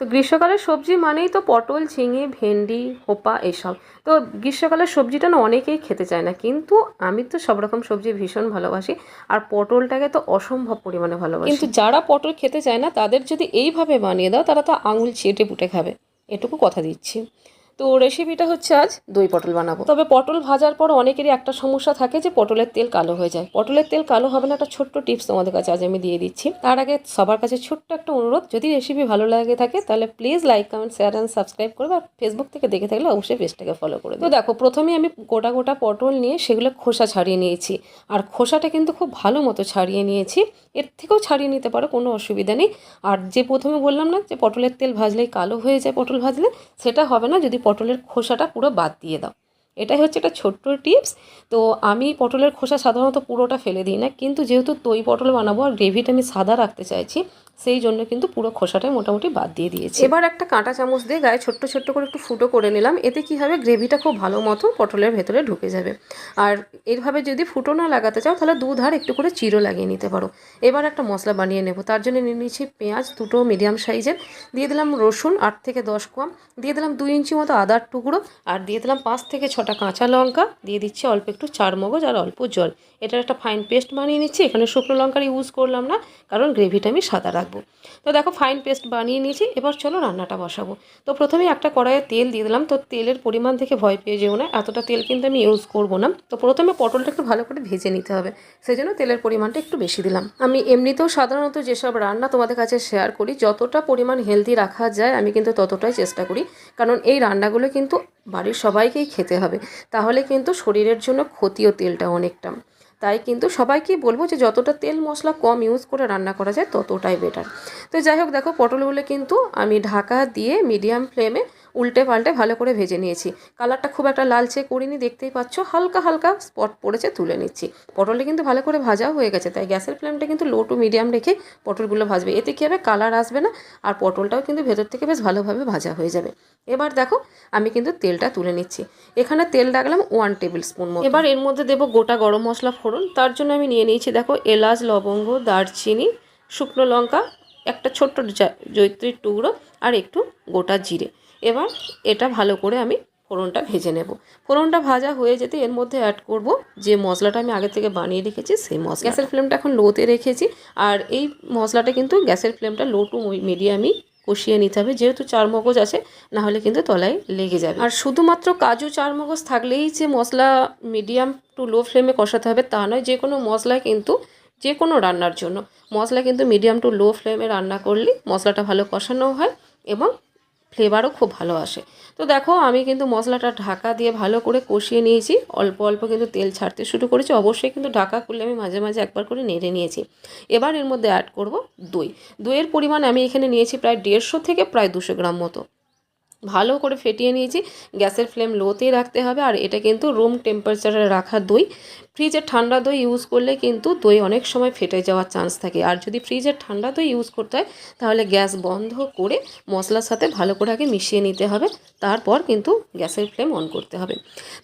তো গ্রীষ্মকালের সবজি মানেই তো পটল, ঝিঙে, ভেন্ডি, হোপা এসব। তো গ্রীষ্মকালের সবজিটা না অনেকেই খেতে চায় না, কিন্তু আমি তো সব রকম সবজি ভীষণ ভালোবাসি আর পটলটাকে তো অসম্ভব পরিমাণে ভালোবাসি। কিন্তু যারা পটল খেতে চায় না, তাদের যদি এইভাবে বানিয়ে দাও, তারা তো আঙুল চেটে পুটে খাবে। এটুকু কথা দিচ্ছি। তো রেসিপিটা হচ্ছে আজ দই পটল বানাবো। তবে পটল ভাজার পর অনেকেরই একটা সমস্যা থাকে যে পটলের তেল কালো হয়ে যায়। পটলের তেল কালো হবে না একটা ছোট্ট টিপস তোমাদের কাছে আজ আমি দিয়ে দিচ্ছি। তার আগে সবার কাছে ছোট্ট একটা অনুরোধ, যদি রেসিপি ভালো লাগে থাকে তাহলে please like comment share and subscribe করবে আর ফেসবুক থেকে দেখে থাকলে অবশ্যই পেজটাকে ফলো করে তো দেখো, প্রথমে আমি গোটা গোটা পটল নিয়ে সেগুলো খোসা ছাড়িয়ে নিয়েছি। আর খোসাটা কিন্তু খুব ভালো মতো ছাড়িয়ে নিয়েছি। এর থেকেও ছাড়িয়ে নিতে পারো, কোনো অসুবিধা নেই। আর যে প্রথমে বললাম না যে পটলের তেল ভাজলেই কালো হয়ে যায় পটল ভাজলে, সেটা হবে না যদি পটলের খোসাটা পুরো বাদ দিয়ে দাও। এটাই হচ্ছে একটা ছোট্ট টিপস। তো আমি পটলের খোসা সাধারণত পুরোটা ফেলে দিই না, কিন্তু যেহেতু তৈ পটল বানাবো আর গ্রেভিটা আমি সাদা রাখতে চাইছি সেই জন্য কিন্তু পুরো খোসাটাই মোটামুটি বাদ দিয়ে দিয়েছি। এবার একটা কাঁটা চামচ দিয়ে গায়ে ছোট্ট ছোট্ট করে একটু ফুটো করে নিলাম। এতে কি হবে? গ্রেভিটা খুব ভালো মতো পটলের ভেতরে ঢুকে যাবে। আর এইভাবে যদি ফুটো না লাগাতে চাও, তাহলে দু ধার একটু করে চিরো লাগিয়ে নিতে পারো। এবার একটা মশলা বানিয়ে নেব। তার জন্য নিয়ে নিয়েছি পেঁয়াজ, দুটো মিডিয়াম সাইজের। দিয়ে দিলাম রসুন, আট থেকে দশ কোয়াম। দিয়ে দিলাম দুই ইঞ্চি মতো আদার টুকরো। আর দিয়ে দিলাম পাঁচ থেকে ছটা কাঁচা লঙ্কা। দিয়ে দিচ্ছি অল্প একটু চার মগজ আর অল্প জল। এটার একটা ফাইন পেস্ট বানিয়ে নিচ্ছি। এখানে শুকনো লঙ্কার ইউজ করলাম না, কারণ গ্রেভিটা আমি সাদা রাখব। তো দেখো ফাইন পেস্ট বানিয়ে নিয়েছি, এবার চলো রান্নাটা বসাবো। তো প্রথমে একটা কড়াইয়ে তেল দিয়ে দিলাম, তো তেলের পরিমাণ থেকে ভয় পেয়ে যেও না, এতটা তেল কিন্তু আমি ইউজ করব না। তো প্রথমে পটলটা একটু ভালো করে ভেজে নিতে হবে সেই জন্য তেলের পরিমাণটা একটু বেশি দিলাম। আমি এমনিতেও সাধারণত যেসব রান্না তোমাদের কাছে শেয়ার করি, যতটা পরিমাণ হেলদি রাখা যায়, আমি কিন্তু ততটাই চেষ্টা করি। কারণ এই রান্নাগুলো কিন্তু বাড়ির সবাইকেই খেতে হবে, তাহলে কিন্তু শরীরের জন্য ক্ষতিও তেলটা অনেকটা। তাই কিন্তু সবাইকে বলব যে যতটা তেল মশলা কম ইউজ করে রান্না করা যায় ততটাই বেটার তো যাই হোক, দেখো পটলগুলো কিন্তু আমি ঢাকা দিয়ে মিডিয়াম ফ্লেমে উল্টে পাল্টে ভালো করে ভেজে নিয়েছি। কালারটা খুব একটা লালচে করিনি, দেখতেই পাচ্ছ হালকা হালকা স্পট পড়েছে, তুলে নিচ্ছি। পটলটা কিন্তু ভালো করে ভাজাও হয়ে গেছে, তাই গ্যাসের ফ্লেমটা কিন্তু লো টু মিডিয়াম রেখে পটলগুলো ভাজবে। এতে কী হবে? কালার আসবে না, আর পটলটাও কিন্তু ভেতর থেকে বেশ ভালোভাবে ভাজা হয়ে যাবে। এবার দেখো, আমি কিন্তু তেলটা তুলে নিচ্ছি। এখানে তেল রাখলাম ওয়ান টেবিল স্পুন এবার এর মধ্যে দেবো গোটা গরম মশলা ফোড়ন। তার জন্য আমি নিয়ে নিয়েছি দেখো এলাচ, লবঙ্গ, দারচিনি, শুকনো লঙ্কা, একটা ছোট্ট জৈত্রীর টুকরো, আর একটু গোটা জিরে। এবার এটা ভালো করে আমি ফোড়নটা ভেজে নেব। ফোড়নটা ভাজা হয়ে যেতে এর মধ্যে অ্যাড করব যে মশলাটা আমি আগে থেকে বানিয়ে রেখেছি, সেই মশলা। গ্যাসের ফ্লেমটা এখন লোতে রেখেছি। আর এই মশলাটা কিন্তু গ্যাসের ফ্লেমটা লো টু মিডিয়ামই কষিয়ে নিতে হবে। যেহেতু চার মগজ আছে, না হলে কিন্তু তলায় লেগে যাবে। আর শুধুমাত্র কাজু চার মগজ থাকলেই যে মশলা মিডিয়াম টু লো ফ্লেমে কষাতে হবে, তা নয়, যে কোনো মশলা কিন্তু যে কোনো রান্নার জন্য। মশলা কিন্তু মিডিয়াম টু লো ফ্লেমে রান্না করলে মশলাটা ভালো কষানো হয় এবং ফ্লেভারও খুব ভালো আসে। তো দেখো, আমি কিন্তু মশলাটা ঢাকা দিয়ে ভালো করে কষিয়ে নিয়েছি। অল্প অল্প কিন্তু তেল ছাড়তে শুরু করেছি। অবশ্যই কিন্তু ঢাকা করলে আমি মাঝে মাঝে একবার করে নেড়ে নিয়েছি। এবার এর মধ্যে অ্যাড করব দই। দইয়ের পরিমাণ আমি এখানে নিয়েছি প্রায় দেড়শো থেকে প্রায় দুশো গ্রাম মতো। ভালো করে ফেটিয়ে নিয়েছি। গ্যাসের ফ্লেম লোতেই রাখতে হবে আর এটা কিন্তু রুম টেম্পারেচারে রাখা দই। ফ্রিজের ঠান্ডা দই ইউজ করলে কিন্তু দই অনেক সময় ফেটে যাওয়ার চান্স থাকে। আর যদি ফ্রিজের ঠান্ডা দই ইউজ করতে হয়, তাহলে গ্যাস বন্ধ করে মশলার সাথে ভালো করে আগে মিশিয়ে নিতে হবে। তারপর কিন্তু গ্যাসের ফ্লেম অন করতে হবে।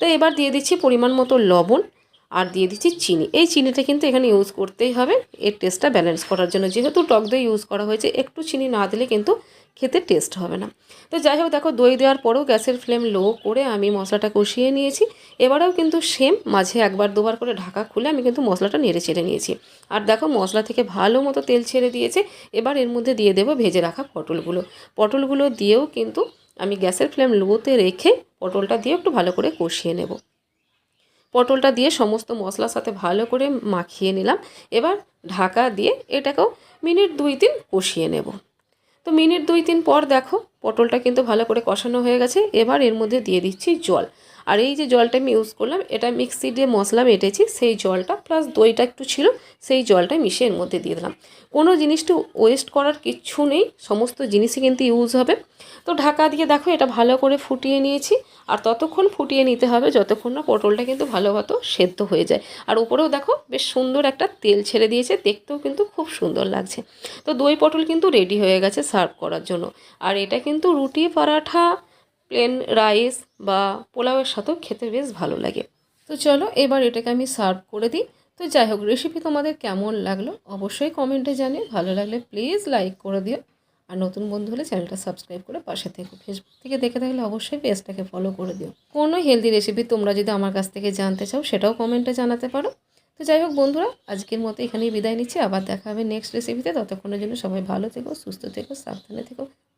তো এবার দিয়ে দিচ্ছি পরিমাণ মতো লবণ। আর দিয়ে দিচ্ছি চিনি। এই চিনিটা কিন্তু এখানে ইউজ করতেই হবে। এর টেস্টটা ব্যালেন্স করার জন্য। যেহেতু টক দই ইউজ করা হয়েছে, একটু চিনি না দিলে কিন্তু খেতে টেস্ট হবে না। তো যাই হোক, দেখো দই দেওয়ার পরেও গ্যাসের ফ্লেম লো করে আমি মশলাটা কষিয়ে নিয়েছি। এবারেও কিন্তু সেম মাঝে একবার দুবার করে ঢাকা খুলে আমি কিন্তু মশলাটা নেড়ে ছেড়ে নিয়েছি। আর দেখো মশলা থেকে ভালো মতো তেল ছেড়ে দিয়েছে। এবার এর মধ্যে দিয়ে দেবো ভেজে রাখা পটলগুলো। পটলগুলো দিয়েও কিন্তু আমি গ্যাসের ফ্লেম লোতে রেখে পটলটা দিয়ে একটু ভালো করে কষিয়ে নেব। পটলটা দিয়ে সমস্ত মশলার সাথে ভালো করে মাখিয়ে নিলাম। এবার ঢাকা দিয়ে এটাকেও মিনিট দুই তিন কষিয়ে নেব। তো মিনিট দুই তিন পর দেখো পটলটা কিন্তু ভালো করে কষানো হয়ে গেছে। এবার এর মধ্যে দিয়ে দিচ্ছি জল। আর এই যে জলটা আমি ইউজ করলাম, এটা মিক্সি দিয়ে মশলা বেটেছি, সেই জলটা প্লাস দইটা একটু ছিল, সেই জলটা মিশিয়ে এর মধ্যে দিয়ে দিলাম। কোনো জিনিসটা ওয়েস্ট করার কিচ্ছু নেই, সমস্ত জিনিসই কিন্তু ইউজ হবে। তো ঢাকা দিয়ে দেখো এটা ভালো করে ফুটিয়ে নিয়েছি, আর ততক্ষণ ফুটিয়ে নিতে হবে যতক্ষণ না পটলটা কিন্তু ভালো মতো সেদ্ধ হয়ে যায়। আর উপরেও দেখো বেশ সুন্দর একটা তেল ছেড়ে দিয়েছে, দেখতেও কিন্তু খুব সুন্দর লাগছে। তো দই পটল কিন্তু রেডি হয়ে গেছে সার্ভ করার জন্য। আর এটা রুটি, পরাঠা প্লেন রাইস বা পোলাওয়ের সাথেও খেতে বেশ ভালো লাগে। তো চলো এবার এটাকে আমি সার্ভ করে দিই। তো যাই হোক রেসিপি তোমাদের কেমন লাগল অবশ্যই কমেন্টে জানিয়ে ভালো লাগলে প্লিজ লাইক করে দিও। আর নতুন বন্ধু হলে চ্যানেলটা সাবস্ক্রাইব করে পাশে থেকো ফেসবুক থেকে দেখে থাকলে অবশ্যই পেজটাকে ফলো করে দিও। কোনো হেলদি রেসিপি তোমরা যদি আমার কাছ থেকে জানতে চাও, সেটাও কমেন্টে জানাতে পারো। তো যাই হোক বন্ধুরা, আজকের মতো এখানেই বিদায় নিচ্ছি। আবার দেখা হবে নেক্সট রেসিপিতে ততক্ষণের জন্য সবাই ভালো থেকো, সুস্থ থেকো, সাবধানে থেকো।